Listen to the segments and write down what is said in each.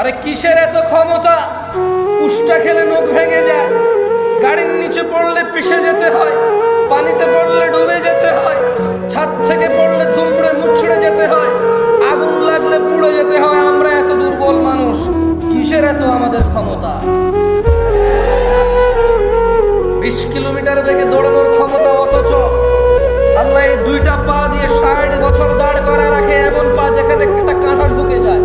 আরে কিসের এত ক্ষমতা? উষ্টা খেলে নখ ভেঙে যায়। গাড়ির নিচে পড়লে পিষে যেতে হয়, পানিতে পড়লে ডুবে যেতে হয়, ছাদ থেকে পড়লে দুমড়ে মুচড়ে যেতে হয়, আগুন লাগলে পুড়ে যেতে হয়, আমরা এত দুর্বল মানুষ, কিসের এত আমাদের ক্ষমতা? বিশ কিলোমিটার বেগে দৌড়ানোর ক্ষমতা অথচ আল্লাহ এই দুইটা পা দিয়ে ষাট বছর দাঁড় করা রাখে, এমন পা যেখানে একটা কাঁটা ঢুকে যায়।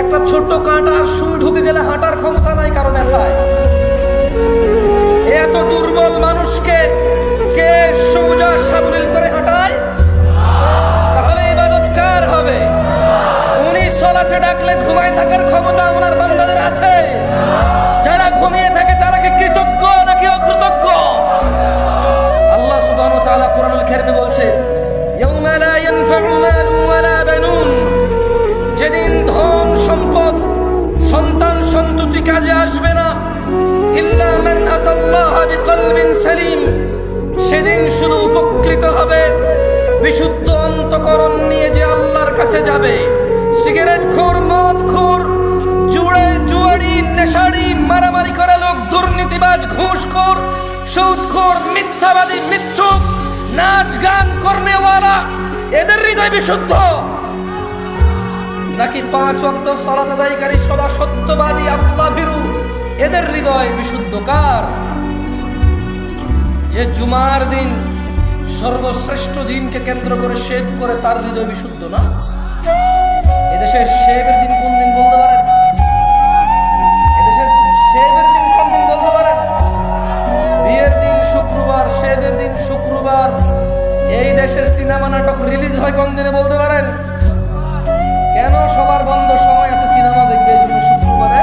একটা ছোট্ট কাঁটা আর সুই ঢুকে গেলে হাঁটার ক্ষমতা নাই কারও ব্যথায়। এত দুর্বল মানুষকে কে সোজা সাবলীল করে হাঁটায় এদের হৃদয় বিশুদ্ধ। নাকি পাঁচ অক্ত সলাত আদায়কারী সদা সত্যবাদী, আল্লাহ ভীরু? এদের হৃদয় বিশুদ্ধ কার? যে জুমার দিন সর্বশ্রেষ্ঠ দিনকে কেন্দ্র করে শেভ করে তার হৃদয় বিশুদ্ধ না? এদেশের শেভের দিন কোন দিন বলতে পারেন? এদেশের শেভের দিন কোন দিন বলতে পারেন? বিয়ের দিন শুক্রবার, শেভের দিন শুক্রবার। এই দেশের সিনেমা নাটক রিলিজ হয় কোন দিনে বলতে পারেন? কেন সবার বন্ধ সময় আছে সিনেমা দেখবে এই জন্য শুক্রবারে।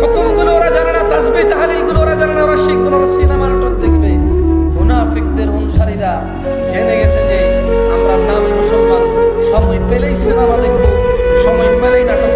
হুকুমগুলো ওরা জানে না তাসবি তাহালিলগুলো ওরা জানে না, ওরা শিখবে ওরা সিনেমা নাটক দেখবে। মুনাফিকদের অনুসারীরা জেনে গেছে যে আমরা নামে মুসলমান, সময় পেলেই সিনেমা দেখব, সময় পেলেই নাটক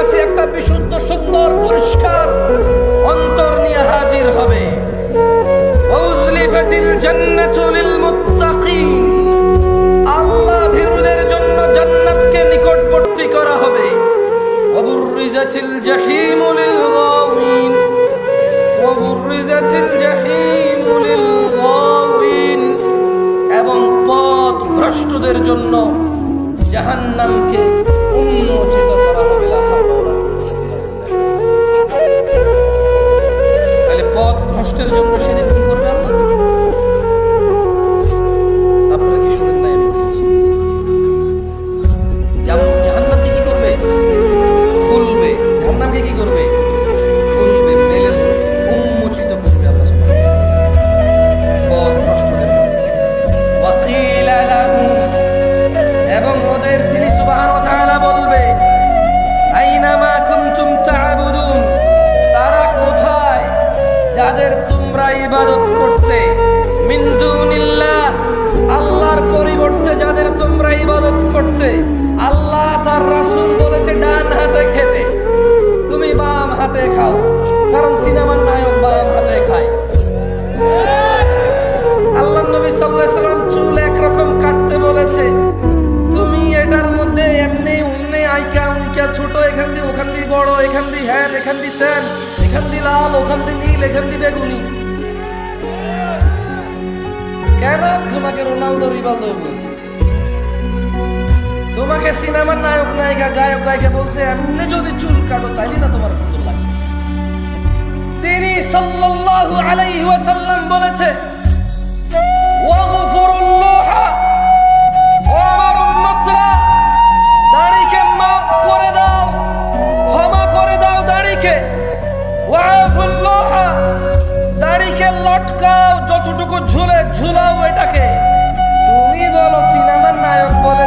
কাছে একটা বিশুদ্ধ, সুন্দর, পরিষ্কার অন্তর নিয়ে হাজির হবে। আল্লাহ জন্য জান্নাতকে নিকটবর্তী করা হবে। এবং পথ ভ্রষ্টদের জন্য জাহান্নামকে উন্মোচিত জন্য সেদিন এখান দিয়ে ওখান দিয়ে বড়, এখান দিয়ে হ্যান, এখান দিয়ে এখান দিয়ে লাল, ওখান দিয়ে নীল, এখান দিয়ে বেগুনি। কেন তোমাকে রোনালদো রিবালদো বলছে? তোমাকে সিনেমার নায়ক, নায়িকা, গায়ক গায়িকা বলছে, এমনি যদি চুল কাটো, তাইলে না তোমার সুন্দর লাগে। তিনি সাল্লাল্লাহু আলাইহি ওয়াসাল্লাম বলেছে লটকাও যতটুকু ঝুলে ঝুলাও এটাকে। তুমি বলো সিনেমার নায়ক বলে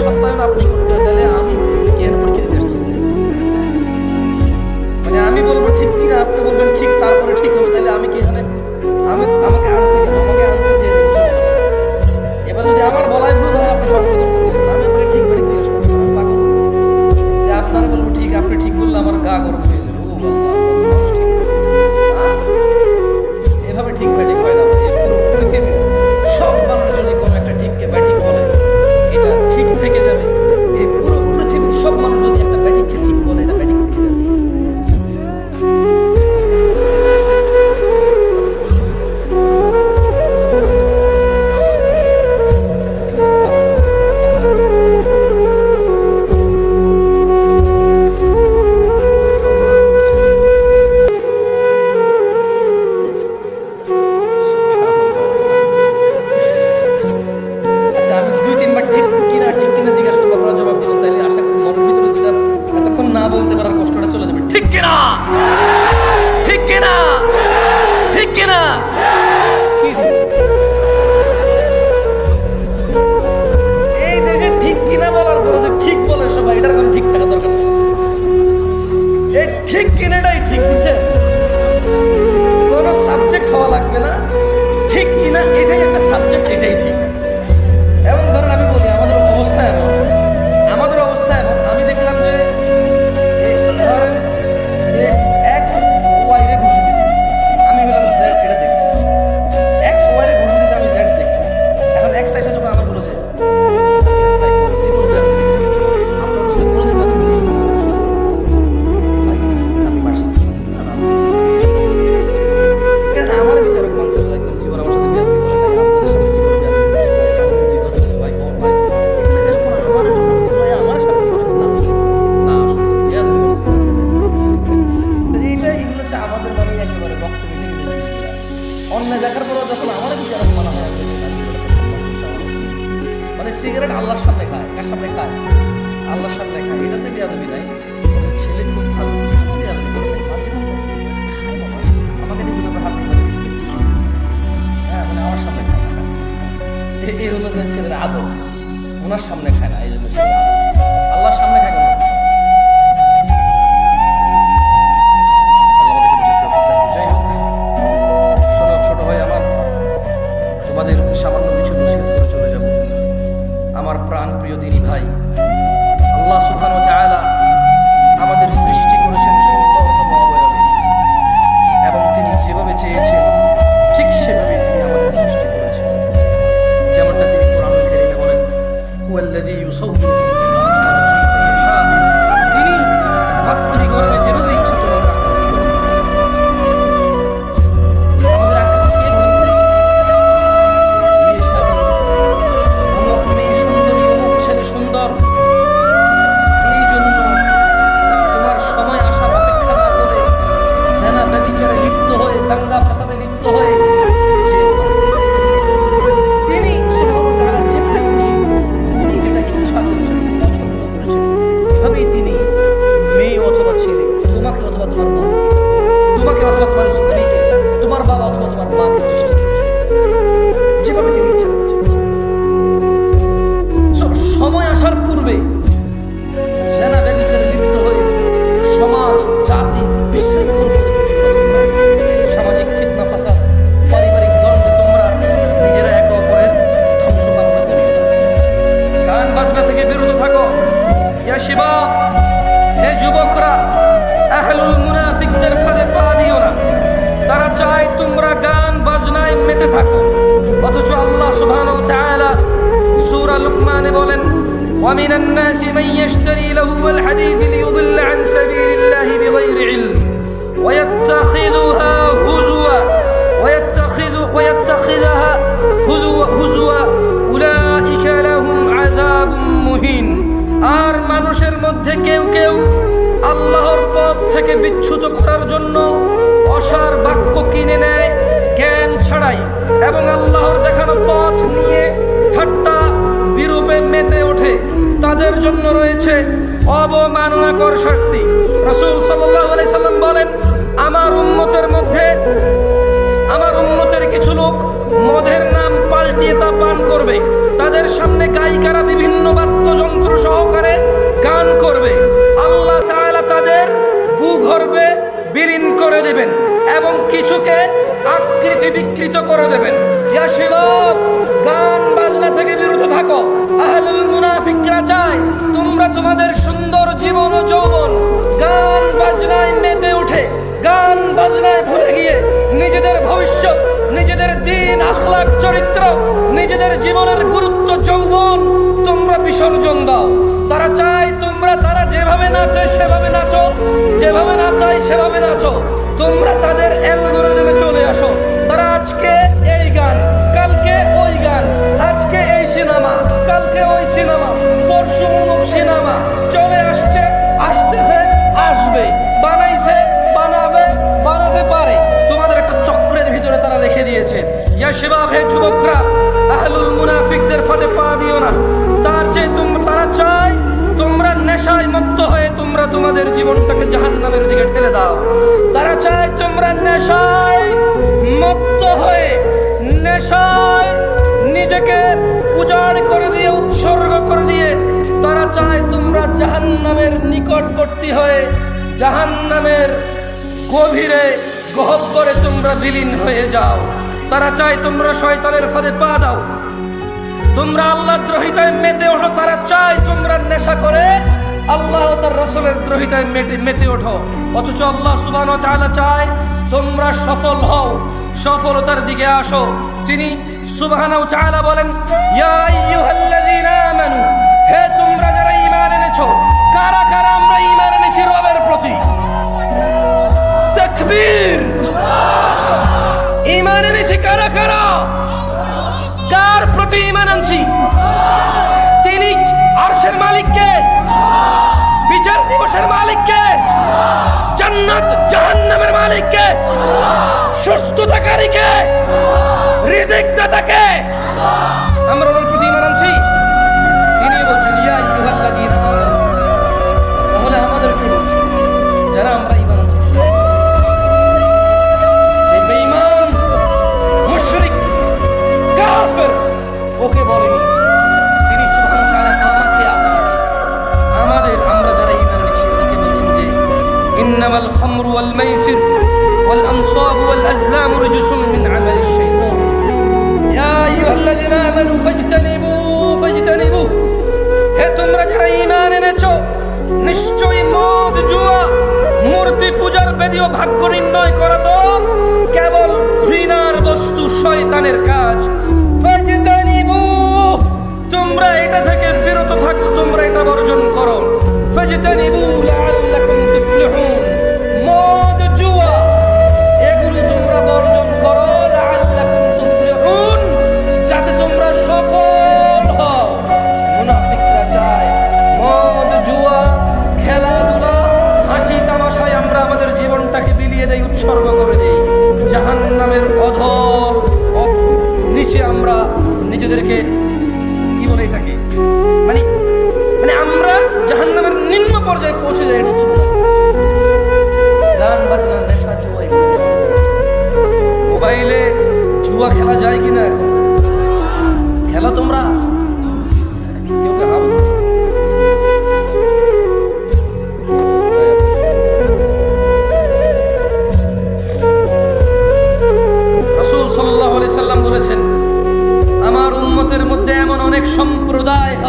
সত্যায়ন আপনি করতে এটাই একটা সাবজেক্ট এটাই ঠিক। সিগারেট আল্লাহর সামনে খায়, কার সামনে খায়? আল্লাহর সামনে খায়। এটাতে বেয়াদবি নাই। ছেলে খুব ভালো আমাকে দেখি হাত হ্যাঁ মানে আমার সামনে খায় এই হলো যে ছেলের আদর। ওনার সামনে খায় না, এই জন্য আল্লাহর সামনে খায় সূরা লুকমানে বলেন ومن الناس من يشتري لهو الحديث ليضل عن سبيل الله بغير علم ويتخذها هزوا ويتخذ ويتخذها هزوا هزوا أولئك لهم عذاب مهين আর মানুষের মধ্যে কেউ কেউ আল্লাহর পথ থেকে বিচ্যুত করার জন্য অসার বাক্য কিনে নেয় জ্ঞান ছাড়াই এবং আল্লাহর দেখানো পথ নিয়ে ঠাট্টা বিরূপে মেতে ওঠে। তাদের জন্য রয়েছে অবমাননাকর শাস্তি। রসুল সাল্লাহ সাল্লাম বলেন, আমার উম্মতের মধ্যে, আমার উন্মতের কিছু লোক মদের নাম পাল্টিয়ে তা পান করবে। তাদের সামনে গায়িকারা বিভিন্ন বাদ্যযন্ত্র সহকারে গান করবে। আল্লাহ তাআলা তাদের ভূগর্ভে বিলীন করে দেবেন এবং কিছুকে আকৃতি বিকৃত করে দেবেন। গান থেকে। আহলুল মুনাফিকরা চায় তোমরা তোমাদের সুন্দর জীবন ও যৌবন গান বাজনায় মেতে উঠে, গান বাজনায় ভুলে গিয়ে নিজেদের ভবিষ্যৎ, নিজেদের দিন আখলাক চরিত্র, নিজেদের জীবনের গুরুত্ব, যৌবন তোমরা বিসর্জন দাও। তারা চায় তোমরা তারা যেভাবে নাচে সেভাবে নাচো, যেভাবে নাচায় সেভাবে নাচো। তোমরা তাদের অ্যালগোরিদমে চলে কালকে ওই সিনেমা, পরশু অমুক সিনেমা চলে আসছে, আসতেছে, আসবে, বানাইছে, বানাবে, বানাতে পারে। তোমাদের একটা চক্রের ভিতরে তারা রেখে দিয়েছে। ইয়া শিবাব, হে যুবকরা, আহলুল মুনাফিকদের ফাঁদে পা দিও না। তার চেয়ে তোমরা তারা চায় তোমরা নেশায় মত্ত হয়ে তোমরা তোমাদের জীবনটাকে জাহান্নামের দিকে ঠেলে দাও। তারা চায় তোমরা নেশায় মত্ত হয়ে, নেশায় নিজেকে উজাড় করে। তোমরা জাহান্নামের নিকটবর্তী হয়ে জাহান্নামের গভীরে গহব্বরে তোমরা বিলীন হয়ে যাও। তারা চায় তোমরা শয়তানের ফাঁদে পা দাও। তোমরা আল্লাহ দ্রোহিতায় মেতে ওঠো, তারা চায় তোমরা নেশা করে আল্লাহ তার রসুলের দ্রোহিতায় মেতে মেতে ওঠো। অথচ আল্লাহ সুবান চায় তোমরা সফল হও, সফলতার দিকে আসো। তিনি চায়লা বলেন, ইয়া আইয়ুহাল্লাযীনা আমানু এনেছো কারা কারা আমরা ঈমান এনেছি রবের প্রতি? তাকবীর! ঈমান এনেছি কারা কারা? কার প্রতি ঈমান আনছি? তিনি আরশের মালিককে, বিচার দিবসের মালিককে, জান্নাত জাহান্নামের মালিককে, সুস্থতাকারীকে রিজিক দাতাকে আমরা ওনার প্রতি ঈমান আনছি। ইন্নামাল খামরু ওয়াল মাইসির ওয়াল আনসাবু ওয়াল আজলামু রিজসুম মিন আমালিশ শাইতান ইয়া আইয়ুহাল্লাযীনা আমানু ফাজতানিবু ফাজতানিবু নিশ্চয়ই মদ, জুয়া, মূর্তি পূজার বেদীয় ভাগ্য নির্ণয় করা তো কেবল ঘৃণার বস্তু শয়তানের কাজ। তোমরা এটা থেকে বিরত থাকো, তোমরা এটা বর্জন করো। ফাজতানিবু লাআল্লাকুম তুফলিহুন।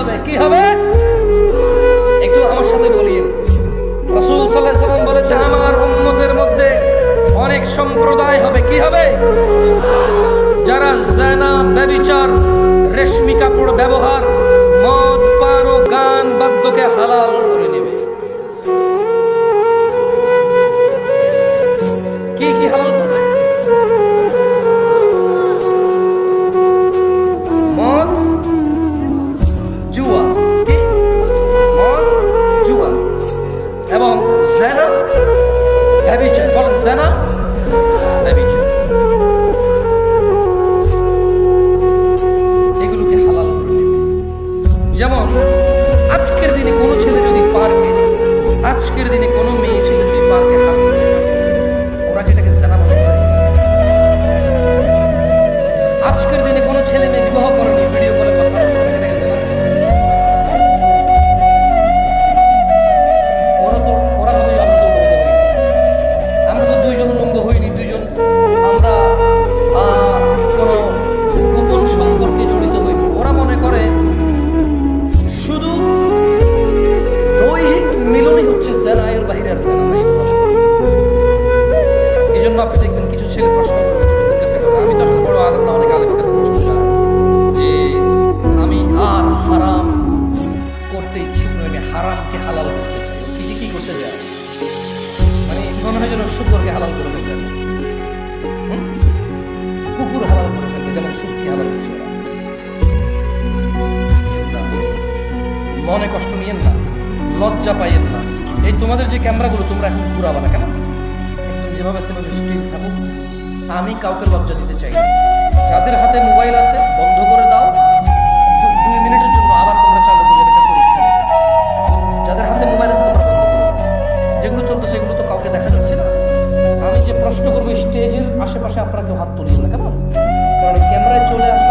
হবে? কি হবে? একটু আমার সাথে বলিয়েন। রসুল সাল্লাম বলেছে, আমার উন্মতের মধ্যে অনেক সম্প্রদায় হবে। কি হবে? যারা জেনা, ব্যবিচার, রেশমি কাপড় ব্যবহার, মদ, পান ও গান বাদ্যকে হালাল করে ব্যবিচার বলেন sena. ব্যবিচার এগুলোকে হালাল যেমন, আজকের দিনে কোনো ছেলে যদি পার্কে আজকের দিনে ছেলে প্রশ্ন আমি তো আসলে বড় আলেম না, অনেক আলেমের কাছে প্রশ্ন যে আমি আর হারাম করতে ইচ্ছুক নই, আমি হারামকে হালাল করতে চাই। কি কি করতে যায়? মানে মনে হয় যেন শুকরকে হালাল করে হুম? কুকুর হালাল করে ফেলবে যেমন সুদকে হালাল করছে। মনে কষ্ট নিয়েন না। লজ্জা পাইয়েন না। এই তোমাদের যে ক্যামেরাগুলো, তোমরা এখন ঘুরাবা না কেন? যেভাবে সেভাবে স্ট্রিট থাকুক। আমি কাউকে লজ্জা দিতে চাই যাদের হাতে মোবাইল আছে, বন্ধ করে দাও। মিনিটের জন্য আবার চালু যাদের হাতে মোবাইল যেগুলো চলতো, সেগুলো তো কাউকে দেখা না। আমি যে প্রশ্ন করব, স্টেজের আশেপাশে আপনারা কেউ হাত তুলবেন না, কেমন? কারণ ক্যামেরায় চলে আসবে